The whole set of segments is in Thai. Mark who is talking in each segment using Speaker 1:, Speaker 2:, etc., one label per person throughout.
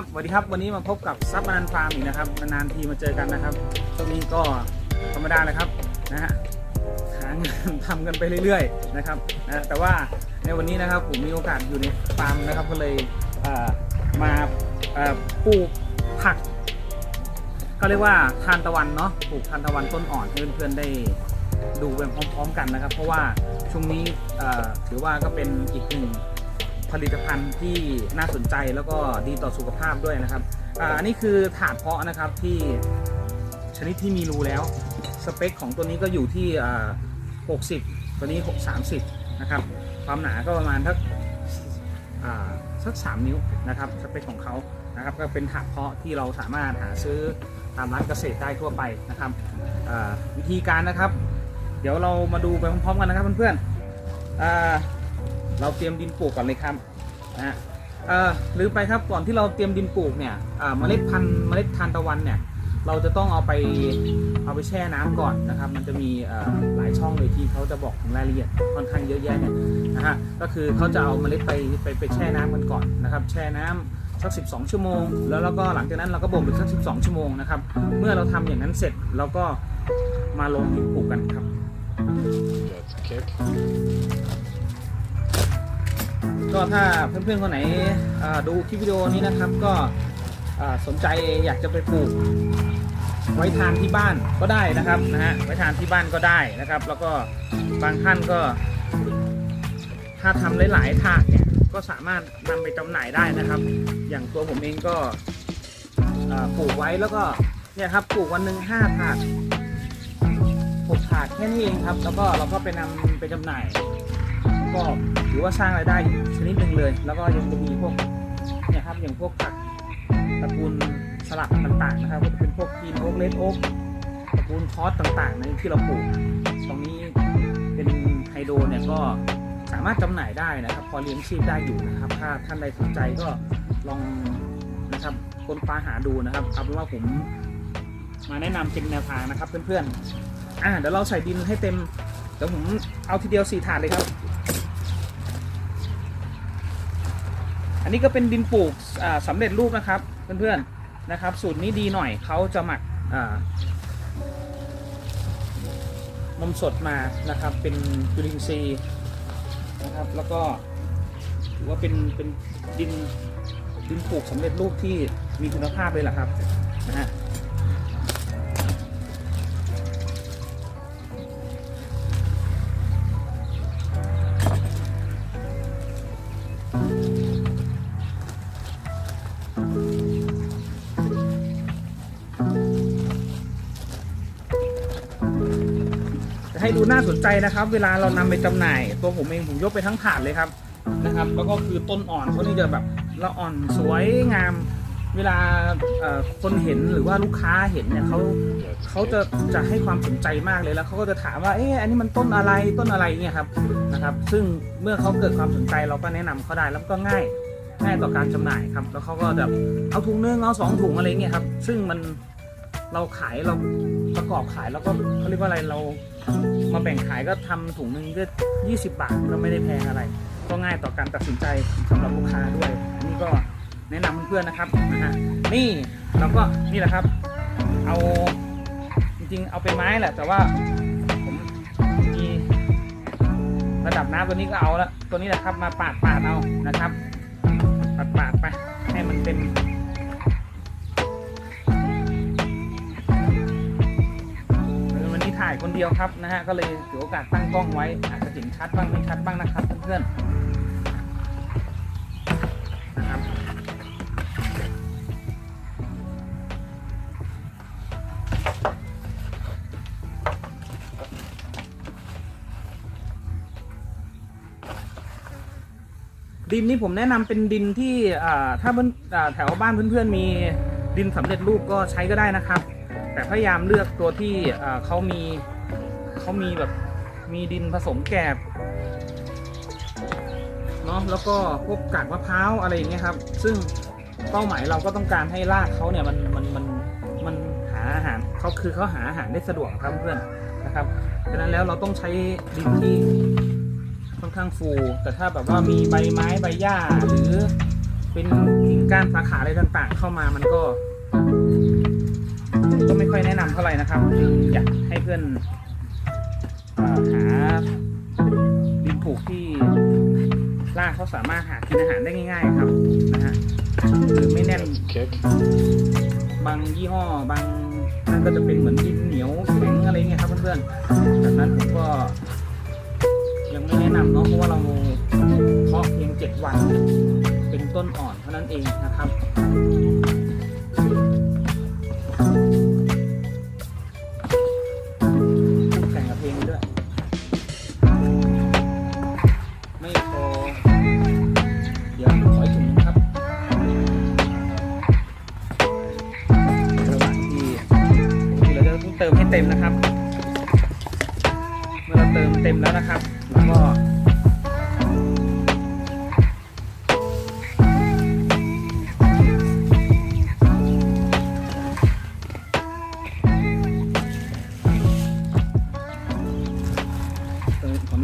Speaker 1: ับสวัสดีครับ วันนี้มาพบกับซับมานันฟาร์มอีกนะครับ นานๆทีมาเจอกันนะครับช่วงนี้ก็ธรรมดาเลยครับนะฮะ หางานทำกันไปเรื่อยๆนะครับนะแต่ว่าในวันนี้นะครับผมมีโอกาสอยู่ในฟาร์มนะครับ ก็เลยเอ่อมาปลูกผักก็เรียกว่าทานตะวันเนาะ ปลูกทานตะวันต้นอ่อนให้เพื่อนๆได้ดูไปพร้อม ๆ กันนะครับ เพราะว่าช่วงนี้ถือว่าก็เป็นอีกหนึ่ง ผลิตภัณฑ์ที่น่าสนใจแล้วก็ดีต่อสุขภาพด้วยนะครับอันนี้คือถาดเพาะนะครับที่ชนิดที่มีรูแล้ว สเปคของตัวนี้ก็อยู่ที่ 60 ตัวนี้6 30 นะครับ ความหนาก็ประมาณสักสัก 3 นิ้วนะครับ สเปคของเขานะครับ ก็เป็นถาดเพาะที่เราสามารถหาซื้อตามร้านเกษตรได้ทั่วไปนะครับวิธีการนะครับ เดี๋ยวเรามาดูไปพร้อมๆกันนะครับเพื่อนๆ เราเตรียมดินปลูกก่อนเลยครับนะฮะเอ่อลืมไปครับก่อนที่เราเตรียมดินปลูกเนี่ยเมล็ดพันธุ์เมล็ดทานตะวันเนี่ยเราจะต้องเอาไปเอาไปแช่น้ำก่อนนะครับ มันจะมีหลายช่องเลยที่เขาจะบอกถึงรายละเอียดค่อนข้างเยอะแยะเนี่ยนะฮะก็คือเขาจะเอาเมล็ดไปไปไปแช่น้ำกันก่อนนะครับ แช่น้ำสัก 12 ชั่วโมง แล้วเราก็หลังจากนั้นเราก็บ่มอีกสัก 12 ชั่วโมงนะครับ เมื่อเราทำอย่างนั้นเสร็จเราก็มาลงดินปลูกกันครับ
Speaker 2: That's kick.
Speaker 1: ก็ถ้าเพื่อนๆคนไหนดูคลิปวิดีโอนี้นะครับก็สนใจอยากจะไปปลูกไว้ทานที่บ้านก็ได้นะครับนะฮะไว้ทานที่บ้านก็ได้นะครับ แล้วก็บางท่านก็ ถ้าทำหลายๆถาดเนี่ยก็สามารถนำไปจำหน่ายได้นะครับ อย่างตัวผมเองก็ปลูกไว้แล้วก็เนี่ยครับปลูกวันหนึ่งห้าถาดหกถาดแค่นี้เองครับ แล้วก็เราก็ไปนำไปจำหน่าย ก็ถือว่าสร้างรายได้อีกชนิดหนึ่งเลย แล้วก็ยังมีพวกเนี่ยครับอย่างพวกผักตระกูลสลัดต่างๆนะครับ ก็จะเป็นพวกกีนโอ๊กเลดโอ๊กตระกูลคอสต่างๆในที่เราปลูกตรงนี้เป็นไฮโดรเนี่ยก็สามารถจำหน่ายได้นะครับ พอเลี้ยงชีพได้อยู่นะครับ ถ้าท่านใดสนใจก็ลองนะครับค้นคว้าหาดูนะครับเอาเป็นว่าผมมาแนะนำเป็นแนวทางนะครับเพื่อนๆอ่าเดี๋ยวเราใส่ดินให้เต็มเดี๋ยวผมเอาทีเดียวสี่ถาดเลยครับ อั นนี้ก็เป็นดินปลูกสำสำเร็จรูปนะครับเพื่อนๆนะครับ สูตรนี้ดีหน่อยเขาจะหมักนมสดมานะครับเป็นจุลินทรีย์นะครับแล้วก็ถือว่าเป็นเป็นดินดินปลูกสำเร็จรูปที่มีคุณภาพเลยแหละครับนะฮะ ให้ดูน่าสนใจนะครับ เวลาเรานำไปจำหน่าย ตัวผมเองผมยกไปทั้งถาดเลยครับนะครับ แล้วก็คือต้นอ่อนเขานี่จะแบบละอ่อนสวยงาม เวลาคนเห็นหรือว่าลูกค้าเห็นเนี่ยเขาเขาจะจะให้ความสนใจมากเลยแล้วเขาก็จะถามว่าเอ๊ะอันนี้มันต้นอะไรต้นอะไรเนี่ยครับนะครับ ซึ่งเมื่อเขาเกิดความสนใจเราก็แนะนำเขาได้แล้วก็ง่ายง่ายต่อการจำหน่ายครับ แล้วเขาก็แบบเอาถุงนึงเอาสองถุงอะไรเงี้ยครับ ซึ่งมันเราขายเราประกอบขายแล้วก็เขาเรียกว่าอะไรเรา มาแบ่งขายก็ทำถุงนึงก็ 20 บาทก็ไม่ได้แพงอะไร ก็ง่ายต่อการตัดสินใจสำหรับลูกค้าด้วยนนี้ก็แนะนำเพื่อนๆนะครับนะฮะนี่เราก็นี่แหละครับ เอาจริงๆเอาเป็นไม้แหละแต่ว่าผมมีระดับน้ำตัวนี้ก็เอาละตัวนี้แหละครับมาปาดปาดเอานะครับปาดปาดไปให้มันเต็มายคนเดียวครับนะฮะก็เลยถือโอกาสตั้งกล้องไว้อาจจะเห็นชัดบ้างไม่ชัดบ้างนะครับเพื่อนๆนะครับดินนี่ผมแนะนำเป็นดินที่ถ้าเพื่อนอ่าแถวบ้านเพื่อนๆมีดินสำเร็จรูปก็ใช้ก็ได้นะครับ แต่พยายามเลือกตัวที่เขามีเขามีแบบมีดินผสมแกบเนาะแล้วก็พวกกากมะพร้าวอะไรอย่างเงี้ยครับ ซึ่งเป้าหมายเราก็ต้องการให้รากเขาเนี่ยมันมันมันมันหาอาหารเขาคือเขาหาอาหารได้สะดวกครับเพื่อนนะครับดังนั้นแล้วเราต้องใช้ดินที่ค่อนข้างฟู แต่ถ้าแบบว่ามีใบไม้ใบหญ้าหรือเป็นกิ่งก้านสาขาอะไรต่างๆ เข้ามามันก็ ก็ไม่ค่อยแนะนำเท่าไหร่นะครับจึงอยากให้เพื่อนเอ่อหาดินปลูกที่รากเขาสามารถหากินอาหารได้ง่าย ๆ ครับนะฮะหรือไม่แน่น
Speaker 2: Let's kick.
Speaker 1: บางยี่ห้อบางนั่นก็จะเป็นเหมือนดินเหนียวแข็งอะไรเงี้ยครับเพื่อนๆแบบนั้นผมก็ ยังไม่แนะนำเนาะเพราะว่าเราเพาะเพียงเจ็ดวัน เป็นต้นอ่อนเท่านั้นเองนะครับ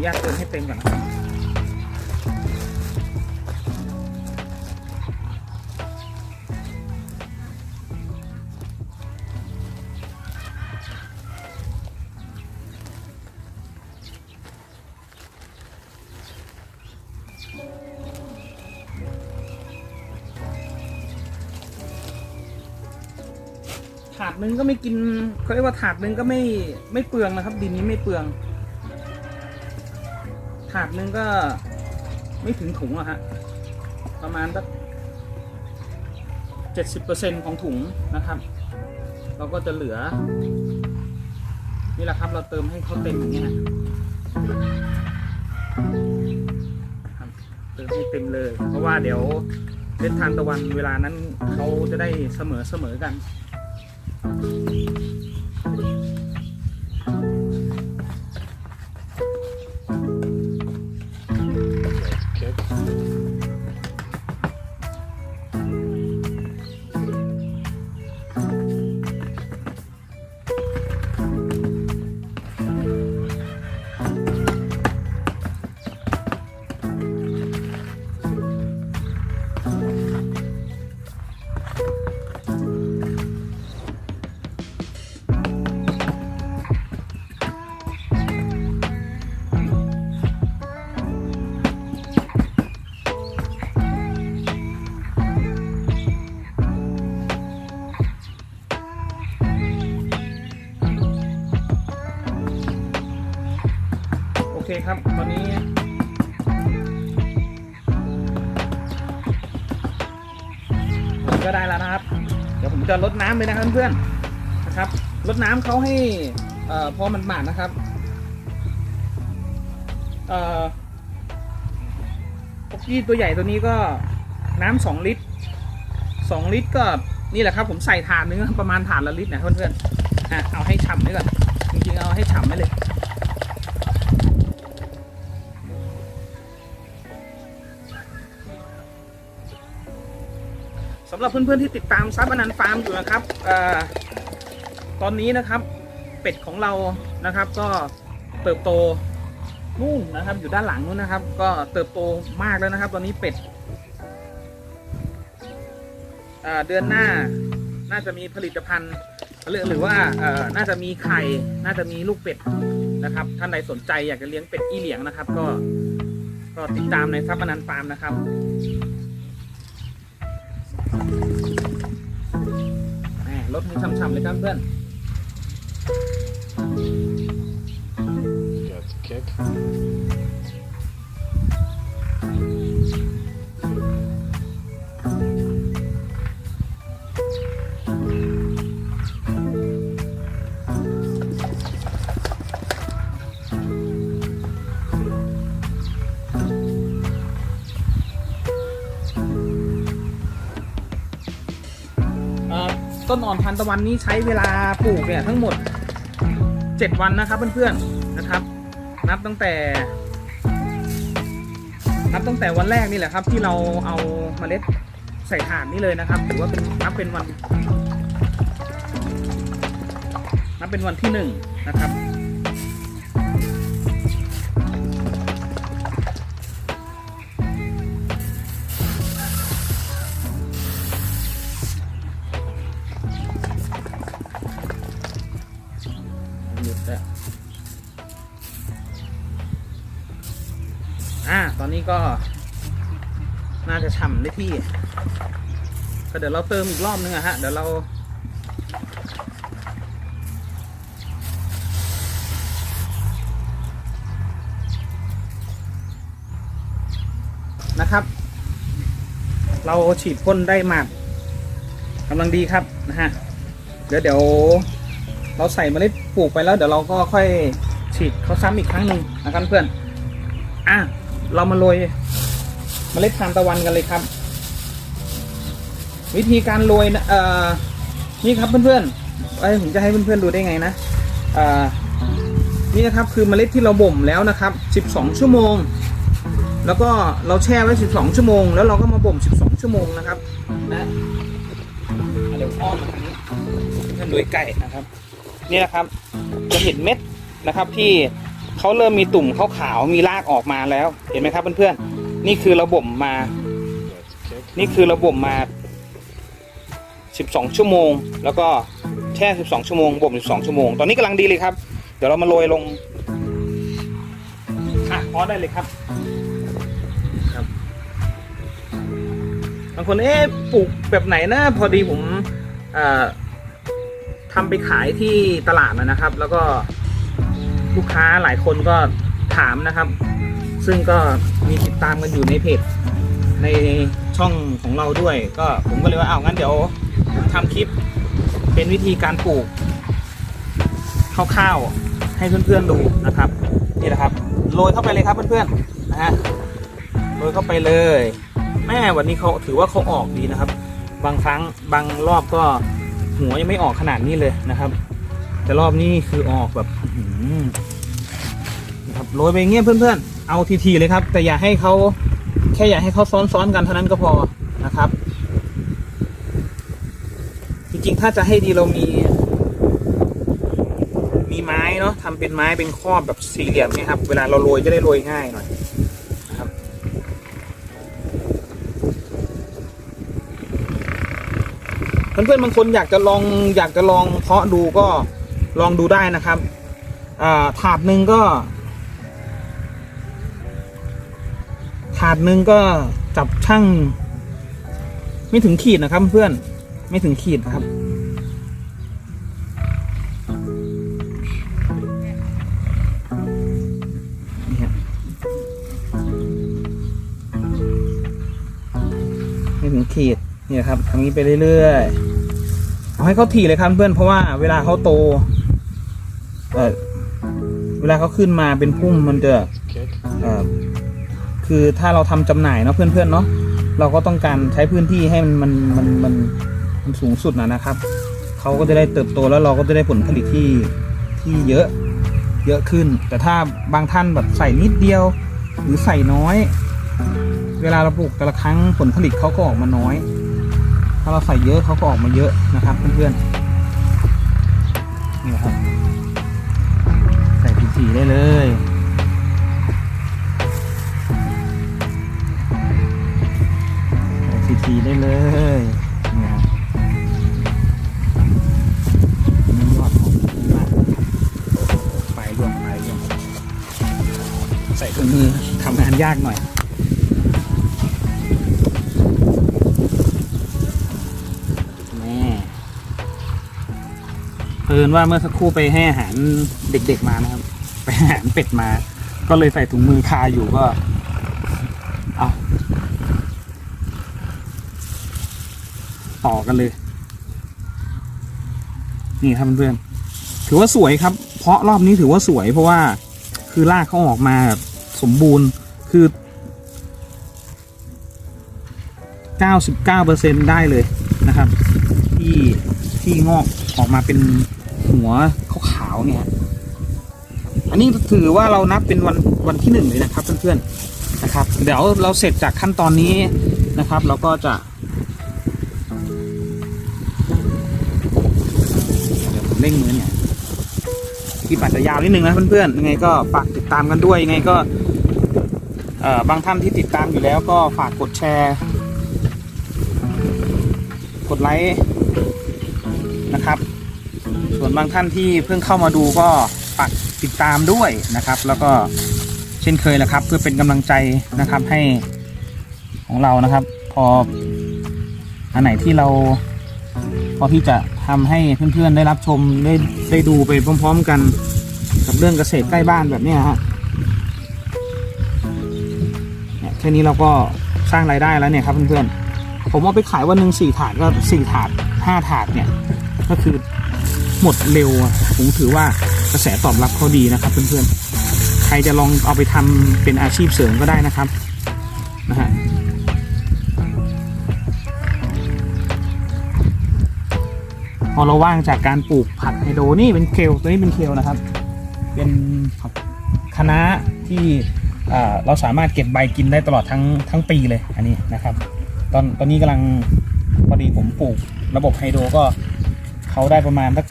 Speaker 1: เติมขออนุญาตเติมให้เต็มก่อนนะครับถาดนึงก็ไม่กินเขาเรียกว่าถาดนึงก็ไม่ไม่เปลืองนะครับ ดินนี้ไม่เปลือง ถาดนึงก็ไม่ถึงถุงอะฮะ ประมาณสักเจ็ดสิบเปอร์เซ็นของถุงนะครับ เราก็จะเหลือ นี่แหละครับเราเติมให้เขาเต็มอย่างเงี้ยฮะเติมให้เต็มเลย เพราะว่าเดี๋ยวเล่นทานตะวันเวลานั้นเขาจะได้เสมอเสมอกัน เคครับตอนนี้ ผมก็ได้แล้วนะครับ เดี๋ยวผมจะลดน้ำเลยนะครับเพื่อนๆนะครับลดน้ำเขาให้อ่อพอมันหมาดนะครับอ่อปกกี้ตัวใหญ่ตัวนี้ก็น้ำสองลิตรสองลิตรก็นี่แหละครับ ผมใส่ถาดนึงประมาณถาดละลิตรนะเพื่อนๆอะเอาให้ฉ่ำไว้ก่อนจริงๆเอาให้ฉ่ำไว้เลย สำหรับเพื่อนๆที่ติดตามซับอนันต์ฟาร์มอยู่นะครับอตอนนี้นะครับเป็ดของเรานะครับก็เติบโตนู่นนะครับ อยู่ด้านหลังนู้นนะครับ ก็เติบโตมากแล้วนะครับ ตอนนี้เป็ดเดือนหน้าน่าจะมีผลิตภัณฑ์หรือหรือว่าน่าจะมีไข่ น่าจะมีลูกเป็ดนะครับ ท่านใดสนใจอยากจะเลี้ยงเป็ดอีเหลียงนะครับ ก็ก็ติดตามในซับอนันต์ฟาร์มนะครับ รถให้ช่ำๆเลยครับเพื่อน นอ่อนพันตะวันนี้ใช้เวลาปลูกเนี่ยทั้งหมด 7 วันนะครับเพื่อนๆนะครับ นับตั้งแต่ นับตั้งแต่วันแรกนี่แหละครับ ที่เราเอาเมล็ดใส่ถ่านนี่เลยนะครับถือว่าเป็นนับเป็นวัน นับเป็นวันที่หนึ่งนะครับ ก็ น่าจะฉ่ำได้ที่ ก็เดี๋ยวเราเติมอีกรอบนึงอะฮะ เดี๋ยวเรานะครับ เราฉีดพ่นได้หมากกำลังดีครับนะฮะ เดี๋ยวเดี๋ยว เราใส่เมล็ดปลูกไปแล้ว เดี๋ยวเราก็ค่อยฉีดเขาซ้ำอีกครั้งหนึ่งนะครับเพื่อน อะ เรามาโรยเมล็ดทานตะวันกันเลยครับ วิธีการโรยนะเอ่อนี่ครับเพื่อนๆไอ้ผมจะให้เพื่อนๆดูได้ไงนะเอ่อนี่นะครับคือเมล็ดที่เราบ่มแล้วนะครับ 12 ชั่วโมง แล้วก็เราแช่ไว้ 12 ชั่วโมง แล้วเราก็มาบ่ม 12 ชั่วโมงนะครับนะเดี๋ยวอ้อมมาทางนี้เพื่อนดูใกล้นะครับ นี่นะครับจะเห็นเม็ดนะครับที่ เขาเริ่มมีตุ่มขาวๆมีรากออกมาแล้ว เห็นไหมครับเพื่อนๆนี่คือเราบ่มมา
Speaker 2: Let's kick.
Speaker 1: นี่คือระบบมา 12 ชั่วโมง แล้วก็แช่ 12 ชั่วโมงบ่ม 12 ชั่วโมง ตอนนี้กำลังดีเลยครับ เดี๋ยวเรามาโรยลงอะพอได้เลยครับครับบางคนเอ๊ะปลูกแบบไหนนะพอดีผมเอ่อทำไปขายที่ตลาดนะนะครับ แล้วก็ ลูกค้าหลายคนก็ถามนะครับ ซึ่งก็มีติดตามกันอยู่ในเพจในช่องของเราด้วย ก็ผมก็เลยว่าเอางั้นเดี๋ยวผมทำคลิปเป็นวิธีการปลูกคร่าวๆให้เพื่อนๆดูนะครับนี่นะครับโรยเข้าไปเลยครับเพื่อนๆนะฮะโรยเข้าไปเลย แม่วันนี้เขาถือว่าเขาออกดีนะครับ บางครั้งบางรอบก็หัวยังไม่ออกขนาดนี้เลยนะครับ แต่รอบนี้คือออกแบบนะครับโรยไปเงี้ยเพื่อนๆ เอาทีๆเลยครับ แต่อย่าให้เขาแค่อย่าให้เขาซ้อนๆกันเท่านั้นก็พอนะครับ จริงๆ ถ้าจะให้ดีเรามี มีไม้เนาะทำเป็นไม้เป็นครอบแบบสี่เหลี่ยมเนี่ยครับ เวลาเราโรยจะได้โรยง่ายหน่อยนะครับ เพื่อนๆบางคนอยากจะลองอยากจะลองเพาะดูก็ ลองดูได้นะครับถาดหนึ่งก็ ถาดหนึ่งก็จับช่าง ไม่ถึงขีดนะครับเพื่อนไม่ถึงขีดนะครับนี่ครับไม่ถึงขีดนี่ครับทำนี้ไปเรื่อยๆ เอาให้เขาถี่เลยครับเพื่อนเพราะว่าเวลาเขาโต เออเวลาเขาขึ้นมาเป็นพุ่มมันจะ
Speaker 2: Kick.
Speaker 1: เอ่อคือถ้าเราทำจำหน่ายเนาะเพื่อนๆเนาะเราก็ต้องการใช้พื้นที่ให้มันมันมันมันมันสูงสุดนะนะครับเขาก็จะได้เติบโตแล้วเราก็จะได้ผลผลิตที่ที่เยอะเยอะขึ้น แต่ถ้าบางท่านแบบใส่นิดเดียว หรือใส่น้อย เวลาเราปลูกแต่ละครั้งผลผลิตเขาก็ออกมาน้อย ถ้าเราใส่เยอะเขาก็ออกมาเยอะนะครับเพื่อนๆนี่นะครับใสีได้เลยทีทีได้เลยนี่ครับนี่ยอดของมากไปรวมไปรวมใส่ถุงมือทำงานยากหน่อยแม่เอินว่าเมื่อสักครู่ไปให้อาหารเด็กๆมานะครับ ไปหาเป็ดมา ก็เลยใส่ถุงมือคาอยู่ก็เอาต่อกันเลย นี่ครับเพื่อนถือว่าสวยครับ เพราะรอบนี้ถือว่าสวยเพราะว่าคือรากเขาออกมาแบบสมบูรณ์คือ99%ได้เลยนะครับ ที่ที่งอกออกมาเป็นหัวขาวๆเนี่ย อันนี้ถือว่าเรานับเป็นวันวันที่หนึ่งเลยนะครับเพื่อนๆนะครับ เดี๋ยวเราเสร็จจากขั้นตอนนี้นะครับ เราก็จะเดี๋ยวผมเร่งมือเนี่ยคลิปอาจจะยาวนิดนึงนะเพื่อนๆยังไงก็ฝากติดตามกันด้วยยังไงก็เอ่อบางท่านที่ติดตามอยู่แล้วก็ฝากกดแชร์ กดไลค์นะครับ ส่วนบางท่านที่เพิ่งเข้ามาดูก็ฝาก ติดตามด้วยนะครับ แล้วก็แชช่นเคยแหละครับ เพื่อเป็นกำลังใจนะครับให้ของเรานะครับ พออันไหนที่เราพอที่จะทำให้เพื่อนๆได้รับชมได้ได้ดูไปพร้อม ๆ กันกับเรื่องเกษตรใกล้บ้านแบบนี้ฮะเนี่ยแค่นี้เราก็สร้างรายได้แล้วเนี่ยครับเพื่อนๆผมเอาไปขายวันหนึ่งสี่ถาดก็สี่ถาดห้าถาดเนี่ย ก็คือหมดเร็วผมถือว่า ระแสตอบรับเขาดีนะครับ เพื่อนๆ ใครจะลองเอาไปทำเป็นอาชีพเสริมก็ได้นะครับนะฮะพอเราว่างจากการปลูกผักไฮโดรนี่เป็นเคลตัวนี้เป็นเคลนะครับ เป็นผักคะน้าที่เอ่เราสามารถเก็บใบกินได้ตลอดทั้งทั้งปีเลยอันนี้นะครับ ตอนตอนนี้กำลังพอดีผมปลูกระบบไฮโดรก็เขาได้ประมาณสัก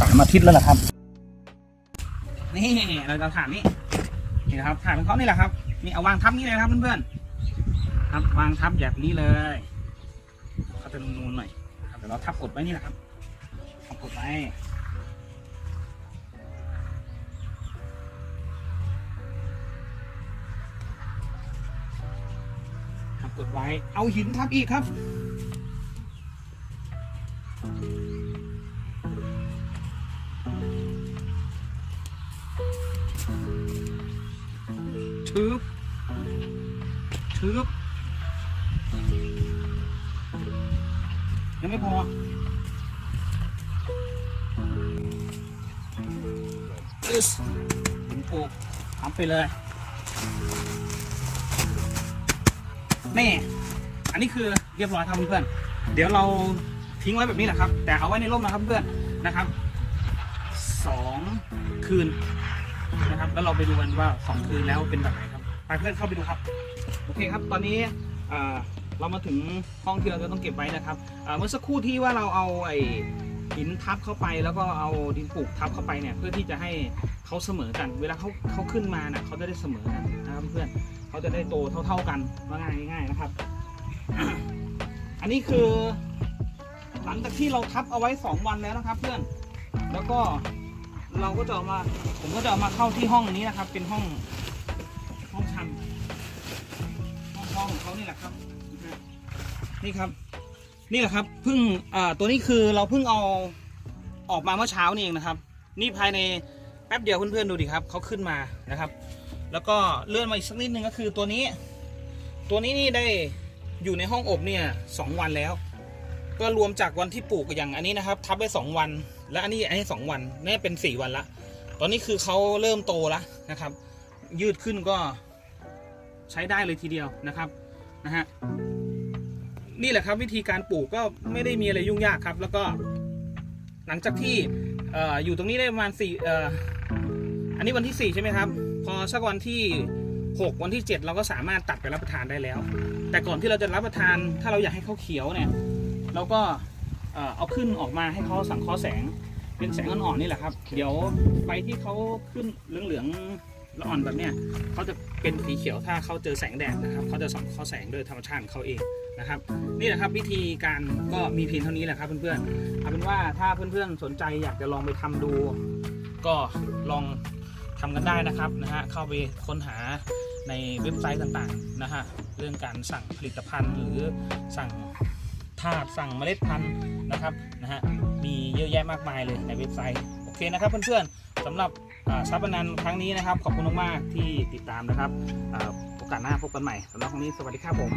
Speaker 1: สามอาทิตย์แล้วล่ะครับ นี่เราจะถ่านนี่นี่นะครับถ่านของเขานี่แหละครับนี่เอาวางทับนี่เลยครับเพื่อนๆครับวางทับแบบนี้เลยเขาจะนูนๆหน่อยครับเดี๋ยวเราทับกดไว้นี่แหละครับทับกดไว้ทับกดไว้ เอาหินทับอีกครับ ไปเลย นี่ อันนี้คือเรียบร้อยครับเพื่อนเดี๋ยวเราทิ้งไว้แบบนี้แหละครับ แต่เอาไว้ในร่มนะครับเพื่อนนะครับสองคืนนะครับ แล้วเราไปดูกันว่าสองคืนแล้วเป็นแบบไหนครับไปเพื่อนเข้าไปดูครับ โอเคครับ ตอนนี้เรามาถึงห้องที่เราจะต้องเก็บไว้นะครับเอ่อเมื่อสักครู่ที่ว่าเราเอาไอ้ หินทับเข้าไปแล้วก็เอาดินปลูกทับเข้าไปเนี่ยเพื่อที่จะให้เขาเสมอกัน เวลาเขาเขาขึ้นมาน่ะเขาจะได้เสมอกันนะครับเพื่อนเขาจะได้โตเท่า ๆกันว่าง่ายง่ายๆนะครับ อันนี้คือ หลังจากที่เราทับเอาไว้สองวันแล้วนะครับ เพื่อนแล้วก็เราก็จะมาผมก็จะมาเข้าที่ห้องนี้นะครับ เป็นห้องห้องชันห้องห้องของเขานี่แหละครับ นี่ครับ นี่แหละครับเพิ่งอ่าตัวนี้คือเราเพิ่งเอาออกมาเมื่อเช้านี่เองนะครับ นี่ภายในแป๊บเดียวเพื่อนๆดูดิครับเขาขึ้นมานะครับ แล้วก็เลื่อนมาอีกสักนิดนึงก็คือตัวนี้ ตัวนี้นี่ได้อยู่ในห้องอบเนี่ยสองวันแล้ว ก็รวมจากวันที่ปลูกอย่างอันนี้นะครับ ทับไปสองวัน และอันนี้อันนี้สองวันนี่เป็นสี่วันละตอนนี้คือเขาเริ่มโตแล้วนะครับ ยืดขึ้นก็ใช้ได้เลยทีเดียวนะครับนะฮะ นี่แหละครับวิธีการปลูกก็ไม่ได้มีอะไรยุ่งยากครับ แล้วก็ หลังจากที่ออยู่ตรงนี้ได้ประมาณสี่อันนี้วันที่สี่ใช่ไหมครับ พอสักวันที่หกวันที่เจ็ดเราก็สามารถตัดไปรับประทานได้แล้ว แต่ก่อนที่เราจะรับประทานถ้าเราอยากให้เขาเขียวเนี่ยเราก็เอาขึ้นออกมาให้เขาสังเคราะห์แสง เป็นแสงอ่อนๆนี่แหละครับ เดี๋ยวใบที่เขาขึ้นเหลืองๆ ละอ่อนแบบเนี้ยเขาจะเป็นสีเขียวถ้าเขาเจอแสงแดดนะครับเขาจะสังเคราแสงโดยธรรมชาติของเขาเองนะครับ นี่แหละครับวิธีการก็มีเพียงเท่านี้แหละครับเพื่อนๆเอาเป็นว่าถ้าเพื่อนๆสนใจอยากจะลองไปทำดู ก็ลองทำกันได้นะครับนะฮะเข้าไปค้นหาในเว็บไซต์ต่างๆนะฮะเรื่องการสั่งผลิตภัณฑ์ หรือสั่งถาดสั่งเมล็ดพันธุ์นะครับนะฮะมีเยอะแยะมากมายเลยในเว็บไซต์ โอเคนะครับเพื่อนๆสำหรับ ซับปนันครั้งนี้นะครับ ขอบคุณมากๆที่ติดตามนะครับโอกาสหน้าพบกันใหม่สำหรับครั้งนี้สวัสดีครับผม